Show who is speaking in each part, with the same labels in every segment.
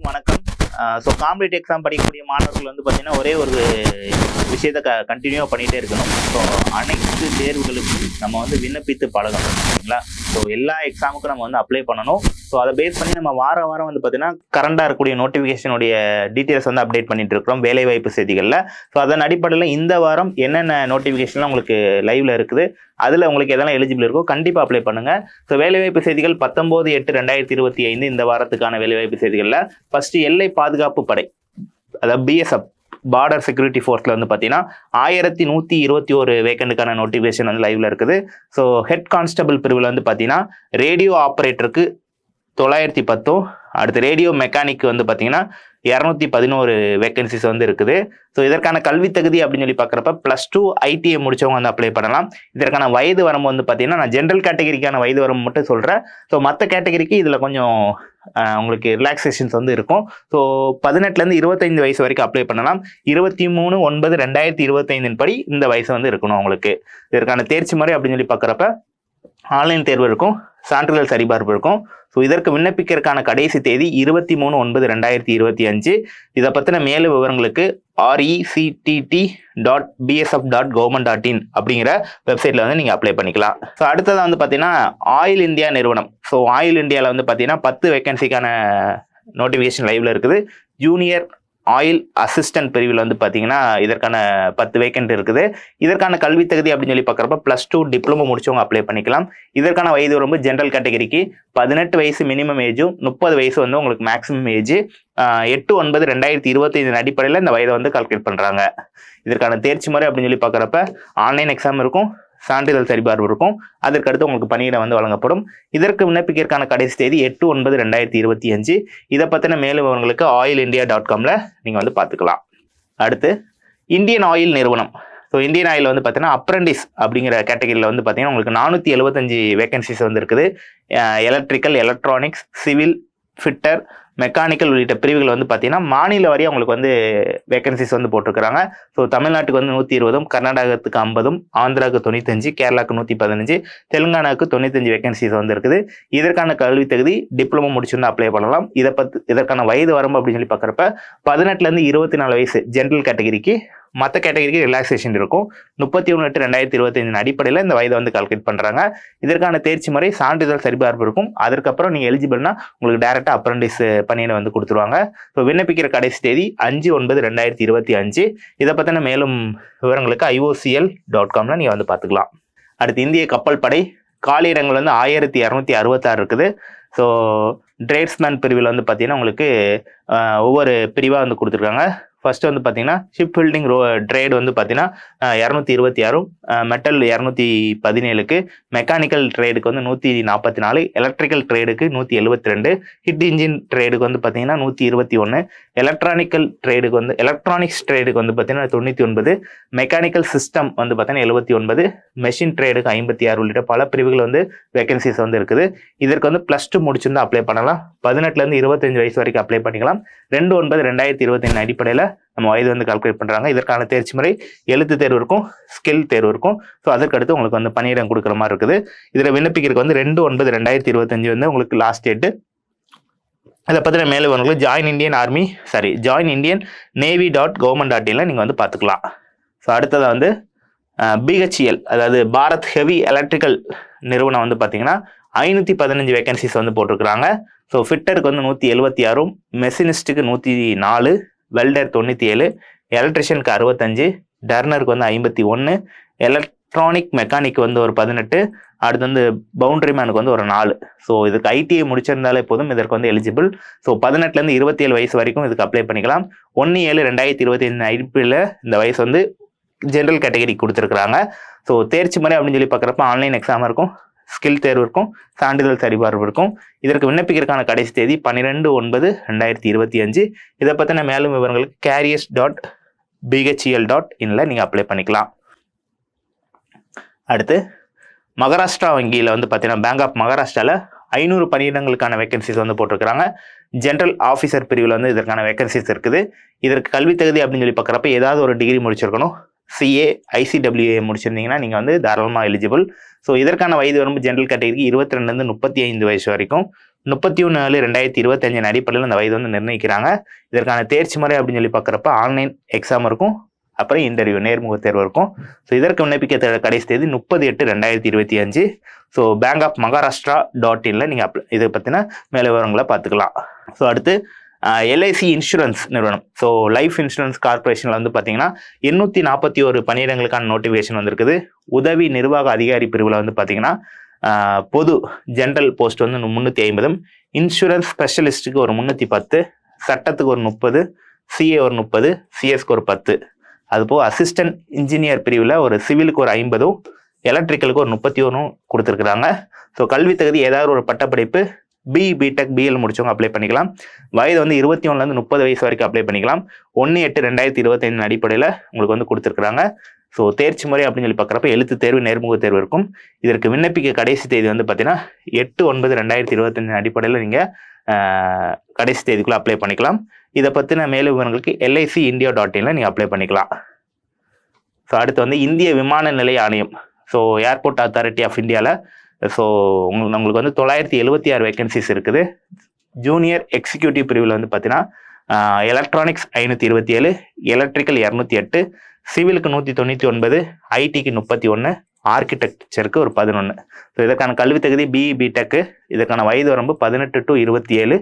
Speaker 1: அனைவருக்கும் வணக்கம் so competitive exam படிக்கக்கூடிய மாணவர்கள் வந்து பார்த்தீங்கன்னா ஒரே ஒரு விஷயத்தை க கண்டினியூவாக பண்ணிகிட்டே இருக்கணும். ஸோ அனைத்து தேர்வுகளுக்கும் நம்ம வந்து விண்ணப்பித்து பழகணும் சரிங்களா? ஸோ எல்லா எக்ஸாமுக்கும் நம்ம வந்து அப்ளை பண்ணணும். ஸோ அதை பேஸ் பண்ணி நம்ம வாரம் வாரம் வந்து பார்த்தீங்கன்னா கரண்டாக இருக்கக்கூடிய நோட்டிஃபிகேஷனுடைய டீட்டெயில்ஸ் வந்து அப்டேட் பண்ணிட்டு இருக்கிறோம் வேலைவாய்ப்பு செய்திகளில். ஸோ அதன் அடிப்படையில் இந்த வாரம் என்னென்ன நோட்டிஃபிகேஷன்லாம் உங்களுக்கு லைவ்ல இருக்குது அதில் உங்களுக்கு எதெல்லாம் எலிஜிபிள் இருக்கோ கண்டிப்பாக அப்ளை பண்ணுங்கள் ஸோ வேலைவாய்ப்பு செய்திகள் பத்தொம்போது எட்டு ரெண்டாயிரத்தி இருபத்தி ஐந்து இந்த வாரத்துக்கான வேலைவாய்ப்பு செய்திகளில். ஃபர்ஸ்ட் எல்லை பாதுகாப்பு படை அதாவது பிஎஸ்எஃப் பார்டர் செக்யூரிட்டி ஃபோர்ஸில் வந்து பார்த்தீங்கன்னா ஆயிரத்தி நூற்றி இருபத்தி ஒரு வேக்கண்டுக்கான நோட்டிஃபிகேஷன் வந்து லைவில் இருக்குது. ஸோ ஹெட் கான்ஸ்டபிள் பிரிவில் வந்து பார்த்தீங்கன்னா ரேடியோ ஆப்ரேட்டருக்கு தொள்ளாயிரத்தி பத்தும் அடுத்து ரேடியோ மெக்கானிக் வந்து பார்த்தீங்கன்னா இரநூத்தி பதினோரு வேகன்சிஸ் வந்து இருக்குது. ஸோ இதற்கான கல்வி தகுதி அப்படின்னு சொல்லி பார்க்குறப்ப ப்ளஸ் டூ ஐடிஐ முடிச்சவங்க வந்து அப்ளை பண்ணலாம். இதற்கான வயது வரம்பு வந்து பார்த்தீங்கன்னா நான் ஜென்ரல் கேட்டகரிக்கான வயது வரம்பு மட்டும் சொல்கிறேன் ஸோ மற்ற கேட்டகரிக்கு இதில் கொஞ்சம் உங்களுக்கு ரிலாக்ஸேஷன்ஸ் வந்து இருக்கும். ஸோ பதினெட்டுலேருந்து இருபத்தைந்து வயசு வரைக்கும் அப்ளை பண்ணலாம். இருபத்தி மூணு ஒன்பது ரெண்டாயிரத்தி இருபத்தைந்தின் படி இந்த வயசு வந்து இருக்கணும் உங்களுக்கு. இதற்கான தேர்ச்சி முறை அப்படின்னு சொல்லி பார்க்குறப்ப ஆன்லைன் தேர்வு இருக்கும் சான்றிதழ் சரிபார்ப்பு இருக்கும். ஸோ இதற்கு விண்ணப்பிக்கிறதுக்கான கடைசி தேதி இருபத்தி மூணு ஒன்பது ரெண்டாயிரத்தி இருபத்தி அஞ்சு. இதை பற்றின மேலும் விவரங்களுக்கு RECTT dot BSF dot government dot in அப்படிங்கிற வெப்சைட்டில் வந்து நீங்கள் அப்ளை பண்ணிக்கலாம். ஸோ அடுத்ததாக வந்து பார்த்தீங்கன்னா ஆயில் இந்தியா நிறுவனம். ஸோ ஆயில் இந்தியாவில் வந்து பார்த்தீங்கன்னா பத்து வேகன்சிக்கான நோட்டிஃபிகேஷன் லைவில் இருக்குது. ஜூனியர் ஆயில் அசிஸ்டன்ட் பிரிவில் வந்து பார்த்தீங்கன்னா இதற்கான பத்து வேக்கண்ட் இருக்குது. இதற்கான கல்வி தகுதி அப்படின்னு சொல்லி பார்க்குறப்ப ப்ளஸ் டூ டிப்ளமோ முடிச்சவங்க அப்ளை பண்ணிக்கலாம். இதற்கான வயது வரம்பு ஜென்ரல் கேட்டகரிக்கு பதினெட்டு வயசு மினிமம் ஏஜும் முப்பது வயசு வந்து உங்களுக்கு மேக்ஸிமம் ஏஜ் எட்டு ஒன்பது ரெண்டாயிரத்தி இருபத்தைந்து அடிப்படையில் இந்த வயதை வந்து கால்குலேட் பண்ணுறாங்க இதற்கான தேர்ச்சி முறை அப்படின்னு சொல்லி பார்க்குறப்ப ஆன்லைன் எக்ஸாம் இருக்கும். சான்றிதழ் சரிபார்ப்பு இருக்கும். அதற்கடுத்து உங்களுக்கு பணியிடம் வந்து வழங்கப்படும். இதற்கு விண்ணப்பிக்கிறதுக்கான கடைசி தேதி எட்டு ஒன்பது ரெண்டாயிரத்தி இருபத்தி அஞ்சு. இதை பற்றின மேலும் விவரங்களுக்கு ஆயில் இந்தியா டாட் காமில் நீங்கள் வந்து பார்த்துக்கலாம். அடுத்து இந்தியன் ஆயில் நிறுவனம். ஸோ இந்தியன் ஆயில் வந்து பார்த்தீங்கன்னா அப்ரண்டிஸ் அப்படிங்கிற கேட்டகரியில் வந்து பார்த்தீங்கன்னா உங்களுக்கு நானூற்றி எழுபத்தஞ்சு வேகன்சிஸ் வந்து இருக்குது. Electrical electronics civil fitter mechanical உள்ளிட்ட பிரிவுகள் வந்து பார்த்தீங்கன்னா மாநில வரையும் அவங்களுக்கு வந்து வேகன்சிஸ் வந்து போட்டிருக்கிறாங்க. ஸோ தமிழ்நாட்டுக்கு வந்து நூற்றி இருபதும் கர்நாடகத்துக்கு ஐம்பதும் ஆந்திராவுக்கு தொண்ணூத்தஞ்சு கேரளாவுக்கு நூற்றி பதினஞ்சு தெலுங்கானாவுக்கு தொண்ணூத்தஞ்சு வேகன்சிஸ் வந்து இருக்குது. இதற்கான கல்வி தகுதி டிப்ளமோ முடிச்சிருந்தா அப்ளை பண்ணலாம். இதை பற்றி இதற்கான வயது வரம்பு அப்படின்னு சொல்லி பார்க்குறப்ப பதினெட்டுலேருந்து இருபத்தி நாலு வயசு ஜென்ரல் கேட்டகரிக்கு மற்ற கேட்டகரிக்கு ரிலாக்ஸேஷன் இருக்கும். முப்பத்தி ஒன்று எட்டு ரெண்டாயிரத்தி இருபத்தஞ்சு அடிப்படையில் இந்த வயதை வந்து கால்குலேட் பண்ணுறாங்க இதற்கான தேர்ச்சி முறை சான்றிதழ் சரிபார்ப்பு இருக்கும். அதுக்கப்புறம் நீங்கள் எலிஜிபிள்னா உங்களுக்கு டேரெக்டாக அப்ரண்டிஸ் பணியினை வந்து கொடுத்துருவாங்க. ஸோ விண்ணப்பிக்கிற கடைசி தேதி அஞ்சு ஒன்பது ரெண்டாயிரத்தி இருபத்தி அஞ்சு. இதை பற்றின மேலும் விவரங்களுக்கு ஐஓசிஎல் டாட் காமில் நீங்கள் வந்து பார்த்துக்கலாம். அடுத்து இந்திய கப்பல் படை. காலியிடங்கள் வந்து ஆயிரத்தி இரநூத்தி அறுபத்தாறு இருக்குது. ஸோ ட்ரேட்ஸ்மேன் பிரிவில் வந்து பார்த்தீங்கன்னா உங்களுக்கு ஒவ்வொரு பிரிவாக வந்து கொடுத்துருக்காங்க. ஃபர்ஸ்ட் வந்து பார்த்தீங்கன்னா ஷிப் பில்டிங் ரோ ட்ரேட் வந்து பார்த்தீங்கன்னா இரநூத்தி இருபத்தி ஆறும் மெட்டல் இரநூத்தி பதினேழுக்கு மெக்கானிக்கல் ட்ரேடுக்கு வந்து நூற்றி நாற்பத்தி நாலு எலக்ட்ரிக்கல் ட்ரேடுக்கு நூற்றி எழுபத்தி ரெண்டு ஹிட் இன்ஜின் ட்ரேடுக்கு வந்து பார்த்தீங்கன்னா நூற்றி இருபத்தி ஒன்று எலக்ட்ரானிக்கல் ட்ரேடுக்கு வந்து எலக்ட்ரானிக்ஸ் ட்ரேடுக்கு வந்து பார்த்தீங்கன்னா தொண்ணூற்றி ஒன்பது மெக்கானிக்கல் சிஸ்டம் வந்து பார்த்தீங்கன்னா எழுபத்தி ஒன்பது மெஷின் ட்ரேடுக்கு ஐம்பத்தி ஆறு உள்ளிட்ட பல பிரிவுகள் வந்து வேகன்சிஸ் வந்து இருக்குது. இதற்கு வந்து ப்ளஸ் டூ முடிச்சிருந்தா அப்ளை பண்ணலாம். பதினெட்டுலேருந்து இருபத்தஞ்சு வயசு வரைக்கும் அப்ளை பண்ணிக்கலாம். ரெண்டு ஒன்பது ரெண்டாயிரத்தி இருபத்தஞ்சு அடிப்படையில் நம்ம வயது வந்து கால்குலேட் பண்ணுறாங்க இதற்கான தேர்ச்சி முறை எழுத்து தேர்வு இருக்கும் ஸ்கில் தேர்வு இருக்கும். ஸோ அதற்கடுத்து உங்களுக்கு வந்து பணியிடம் கொடுக்குற மாதிரி இருக்குது. இதில் விண்ணப்பிக்கிறதுக்கு வந்து ரெண்டு ஒன்பது ரெண்டாயிரத்தி இருபத்தஞ்சு வந்து உங்களுக்கு லாஸ்ட் டேட்டு அதை பற்றின மேலே உங்களுக்கு join Indian army sorry join Indian navy dot government dot இன்ல நீங்கள் வந்து பார்த்துக்கலாம். ஸோ அடுத்ததாக வந்து பிஹெச்இஎல் அதாவது பாரத் ஹெவி எலக்ட்ரிக்கல் நிறுவனம் வந்து பார்த்தீங்கன்னா ஐநூற்றி பதினஞ்சு வேகன்சிஸ் வந்து போட்டிருக்கிறாங்க. ஸோ ஃபிட்டருக்கு வந்து நூற்றி எழுபத்தி ஆறும் மெஷினிஸ்ட்டுக்கு நூற்றி நாலு வெல்டர் தொண்ணூற்றி ஏழு எலக்ட்ரிஷியனுக்கு அறுபத்தஞ்சு டர்னருக்கு வந்து ஐம்பத்தி ஒன்று எலக்ட்ரானிக் மெக்கானிக் வந்து ஒரு பதினெட்டு அடுத்து வந்து பவுண்டரி மேனுக்கு வந்து ஒரு நாலு. ஸோ இதுக்கு ஐடிஐ முடிச்சிருந்தாலே போதும் இதற்கு வந்து எலிஜிபிள் ஸோ பதினெட்டுலேருந்து இருபத்தி ஏழு வயசு வரைக்கும் இதுக்கு அப்ளை பண்ணிக்கலாம். ஒன்று ஏழு ரெண்டாயிரத்தி இருபத்தி ஐந்து ஐபியில் இந்த வயசு வந்து ஜென்ரல் கேட்டகரி கொடுத்துருக்குறாங்க. ஸோ தேர்ச்சி முறை அப்படின்னு சொல்லி பார்க்குறப்ப ஆன்லைன் எக்ஸாம் இருக்கும். ஸ்கில் தேர்விற்கும் சான்றிதழ் சரிபார்ப்பிற்கும் இதற்கு விண்ணப்பிக்கிறதுக்கான கடைசி தேதி பன்னிரெண்டு ஒன்பது ரெண்டாயிரத்தி இருபத்தி அஞ்சு. இதை பற்றின மேலும் விவரங்களுக்கு கேரியஸ் டாட் பிஹெச்இஎல் டாட் இன்ல நீங்கள் அப்ளை பண்ணிக்கலாம். அடுத்து மகாராஷ்டிரா வங்கியில் வந்து பார்த்தீங்கன்னா பேங்க் ஆஃப் மகாராஷ்டிராவில் ஐநூறு பணியிடங்களுக்கான வேகன்சிஸ் வந்து போட்டிருக்கிறாங்க. ஜென்ரல் ஆஃபீஸர் பிரிவில் வந்து இதற்கான வேகன்சிஸ் இருக்குது. இதற்கு கல்வி தகுதி அப்படின்னு சொல்லி பார்க்குறப்ப ஏதாவது ஒரு டிகிரி முடிச்சிருக்கணும். சிஏ ஐசிடபிள்யூஏ முடிச்சிருந்தீங்கன்னா நீங்கள் வந்து தாராளமாக எலிஜிபிள் ஸோ இதற்கான வயது வரம்பு ஜென்ரல் கேட்டகரிக்கு இருபத்தி ரெண்டுலேருந்து முப்பத்தி ஐந்து வயசு வரைக்கும். முப்பத்தி ஒன்று நாலு ரெண்டாயிரத்தி இருபத்தஞ்சின் அடிப்படையில் அந்த வயது வந்து நிர்ணயிக்கிறாங்க. இதற்கான தேர்ச்சி முறை அப்படின்னு சொல்லி பார்க்குறப்ப ஆன்லைன் எக்ஸாம் இருக்கும். அப்புறம் இன்டர்வியூ நேர்முக தேர்வு இருக்கும். ஸோ இதற்கு விண்ணப்பிக்க கடைசி தேதி முப்பது எட்டு ரெண்டாயிரத்தி இருபத்தி அஞ்சு. So bank of Maharashtra dot இன்ல நீங்கள் அப்ளை இதை பற்றின மேலே விவரங்களை பார்த்துக்கலாம். ஸோ அடுத்து எல்ஐசி இன்சூரன்ஸ் நிறுவனம். ஸோ லைஃப் இன்சூரன்ஸ் கார்பரேஷனில் வந்து பார்த்தீங்கன்னா எண்ணூற்றி நாற்பத்தி ஒரு பணியிடங்களுக்கான நோட்டிஃபிகேஷன் வந்திருக்குது. உதவி நிர்வாக அதிகாரி பிரிவில் வந்து பார்த்தீங்கன்னா பொது ஜென்ரல் போஸ்ட் வந்து முந்நூற்றி ஐம்பதும் இன்சூரன்ஸ் ஸ்பெஷலிஸ்ட்டுக்கு ஒரு முந்நூற்றி பத்து சட்டத்துக்கு ஒரு முப்பது சிஏ ஒரு முப்பது சிஎஸ்க்கு ஒரு பத்து. அதுபோக அசிஸ்டன்ட் இன்ஜினியர் பிரிவில் ஒரு சிவிலுக்கு ஒரு ஐம்பதும் எலக்ட்ரிக்கலுக்கு ஒரு முப்பத்தி ஒன்றும் கொடுத்துருக்குறாங்க. ஸோ கல்வி தகுதி ஏதாவது ஒரு பட்டப்படிப்பு பி பிடெக் பிஎல் முடிச்சவங்க அப்ளை பண்ணிக்கலாம். வயது வந்து இருபத்தி ஒன்றுலேருந்து முப்பது வயசு வரைக்கும் அப்ளை பண்ணிக்கலாம். ஒன்று எட்டு ரெண்டாயிரத்தி இருபத்தைந்து அடிப்படையில் உங்களுக்கு வந்து கொடுத்துருக்குறாங்க. ஸோ தேர்ச்சி முறை அப்படின்னு சொல்லி பார்க்குறப்ப எழுத்து தேர்வு நேர்முக தேர்வு இருக்கும். இதற்கு விண்ணப்பிக்க கடைசி தேதி வந்து பார்த்தீங்கன்னா எட்டு ஒன்பது ரெண்டாயிரத்தி இருபத்தஞ்சு அடிப்படையில் நீங்கள் கடைசி தேதிக்குள்ளே அப்ளை பண்ணிக்கலாம். இதை பற்றின மேலும் விவரங்களுக்கு எல்ஐசி இந்தியா டாட் இனில் நீங்கள் அப்ளை பண்ணிக்கலாம். ஸோ அடுத்து வந்து இந்திய விமான நிலைய ஆணையம். ஸோ ஏர்போர்ட் அத்தாரிட்டி ஆஃப் இந்தியாவில் ஸோ உங்களுக்கு உங்களுக்கு வந்து தொள்ளாயிரத்தி எழுபத்தி ஆறு வேகன்சிஸ் இருக்குது. ஜூனியர் எக்ஸிக்யூட்டிவ் பிரிவில் வந்து பார்த்தீங்கன்னா எலக்ட்ரானிக்ஸ் ஐநூற்றி இருபத்தி ஏழு எலக்ட்ரிக்கல் இரநூத்தி எட்டு சிவிலுக்கு நூற்றி தொண்ணூற்றி ஒன்பது ஐடிக்கு முப்பத்தி ஒன்று ஆர்கிடெக்சருக்கு ஒரு பதினொன்று ஸோ இதற்கான கல்வி தகுதி பிஇ பிடெக்கு இதற்கான வயது வரம்பு பதினெட்டு டு இருபத்தி ஏழு.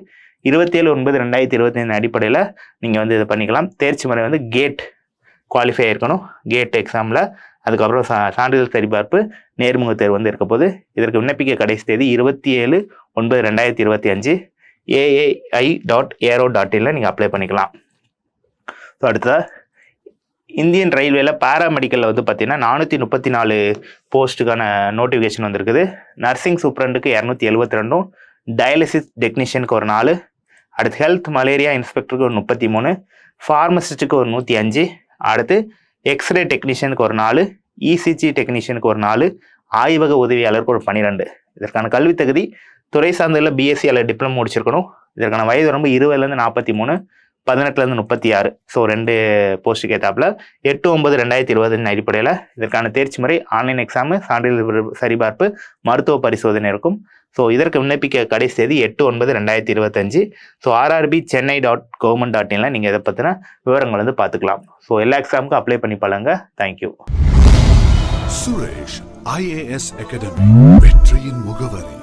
Speaker 1: இருபத்தி ஏழு ஒன்பது ரெண்டாயிரத்தி இருபத்தி அடிப்படையில் நீங்கள் வந்து இது பண்ணிக்கலாம். தேர்ச்சி முறை வந்து கேட் குவாலிஃபை இருக்கணும் கேட் எக்ஸாமில் அதுக்கப்புறம் சா சான்றிதழ் சரிபார்ப்பு நேர்முக தேர்வு வந்து இருக்க போது இதற்கு விண்ணப்பிக்க கடைசி தேதி இருபத்தி ஏழு ஒன்பது ரெண்டாயிரத்தி இருபத்தி அஞ்சு ஏஏஐ டாட் ஏரோ டாட் இனில் நீங்கள் அப்ளை பண்ணிக்கலாம். ஸோ அடுத்ததாக இந்தியன் ரயில்வேல பேராமெடிக்கலில் வந்து பார்த்தீங்கன்னா நானூற்றி முப்பத்தி நாலு போஸ்ட்டுக்கான நோட்டிஃபிகேஷன் வந்திருக்குது. நர்சிங் சூப்ரண்டுக்கு இரநூத்தி எழுபத்தி ரெண்டும் டயாலிசிஸ் டெக்னீஷியனுக்கு ஒரு நாலு அடுத்து ஹெல்த் மலேரியா இன்ஸ்பெக்டருக்கு ஒரு முப்பத்தி மூணு ஃபார்மசிஸ்ட்டுக்கு ஒரு நூற்றி அஞ்சு அடுத்து எக்ஸ்ரே டெக்னீஷியனுக்கு ஒரு நாலு இசிஜி டெக்னீஷியனுக்கு ஒரு நாலு ஆய்வக உதவியாளருக்கு ஒரு பன்னிரெண்டு இதற்கான கல்வி தகுதி துறை சார்ந்ததில் பிஎஸ்சி அல்லது டிப்ளமோ முடிச்சிருக்கணும். இதற்கான வயது ரொம்ப இருபதுலேருந்து நாற்பத்தி மூணு பதினெட்டுலேருந்து முப்பத்தி ஆறு. ஸோ ரெண்டு போஸ்ட்டுக்கு ஏற்றாப்புல எட்டு ஒன்பது ரெண்டாயிரத்தி இருபதுன்னு அடிப்படையில் இதற்கான தேர்ச்சி முறை ஆன்லைன் எக்ஸாமு சான்றிதழ் சரிபார்ப்பு மருத்துவ பரிசோதனை இருக்கும். ஸோ இதற்கு விண்ணப்பிக்க கடைசி தேதி எட்டு ஒன்பது ரெண்டாயிரத்தி இருபத்தஞ்சு. So RRB Chennai dot government dot இன்ல நீங்கள் இதை பற்றின விவரங்கள் வந்து பார்த்துக்கலாம். ஸோ எல்லா எக்ஸாமுக்கும் அப்ளை பண்ணி பாருங்க. தேங்க்யூ
Speaker 2: சுரேஷ் ஐஏஎஸ் அகாடமி வெற்றியின் முகவரி.